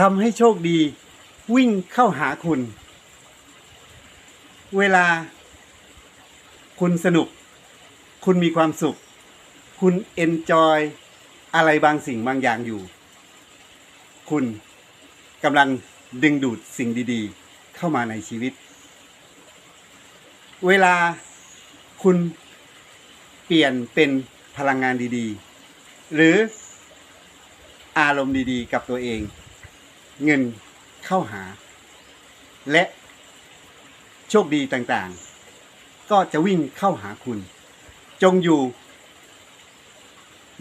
ทำให้โชคดี วิ่งเข้าหาคุณ เวลา คุณสนุก คุณมีความสุข คุณเอนจอยอะไรบางสิ่งบางอย่างอยู่ คุณกำลังดึงดูดสิ่งดีๆ เข้ามาในชีวิต เวลาคุณเปลี่ยนเป็นพลังงานดีๆ หรืออารมณ์ดีๆ กับตัวเอง เงินเข้าหา และโชคดีต่างๆ ก็จะวิ่งเข้าหาคุณ จงอยู่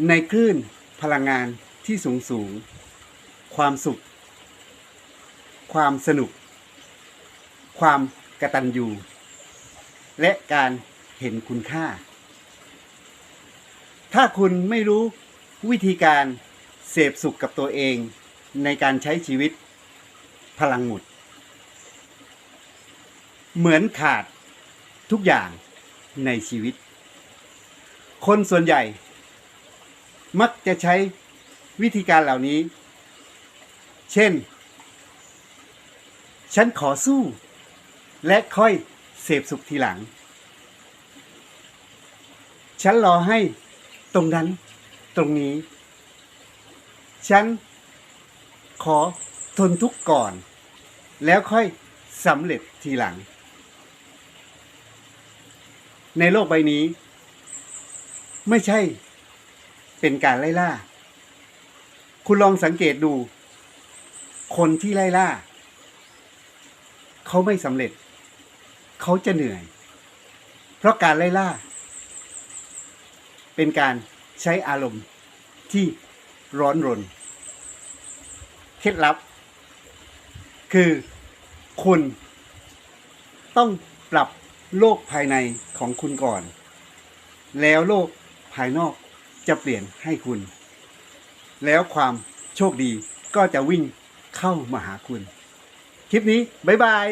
ในคลื่นพลังงานที่สูงสูงๆความสุข ความสนุก ความกระตัญญูและการเห็นคุณค่า ถ้าคุณไม่รู้วิธีการเสพสุขกับตัวเอง ในการใช้ชีวิตพลังหมุด เหมือนขาดทุกอย่างในชีวิต คนส่วนใหญ่ มักจะใช้วิธีการเหล่านี้ เช่น ฉันขอสู้ และค่อยเสพสุขทีหลัง ฉันรอให้ตรงนั้นตรงนี้ ฉัน ขอทนทุกข์ก่อน แล้วค่อยสำเร็จทีหลัง ในโลกใบนี้ ไม่ใช่เป็นการไล่ล่า คุณลองสังเกตดู คนที่ไล่ล่า เขาไม่สำเร็จ เขาจะเหนื่อย เพราะการไล่ล่า เป็นการใช้อารมณ์ที่ร้อนรน เคล็ดลับ คือคุณต้องปรับโลกภายในของคุณก่อน แล้วโลกภายนอกจะเปลี่ยนให้คุณ แล้วความโชคดีก็จะวิ่งเข้ามาหาคุณ คลิปนี้ บ๊ายบาย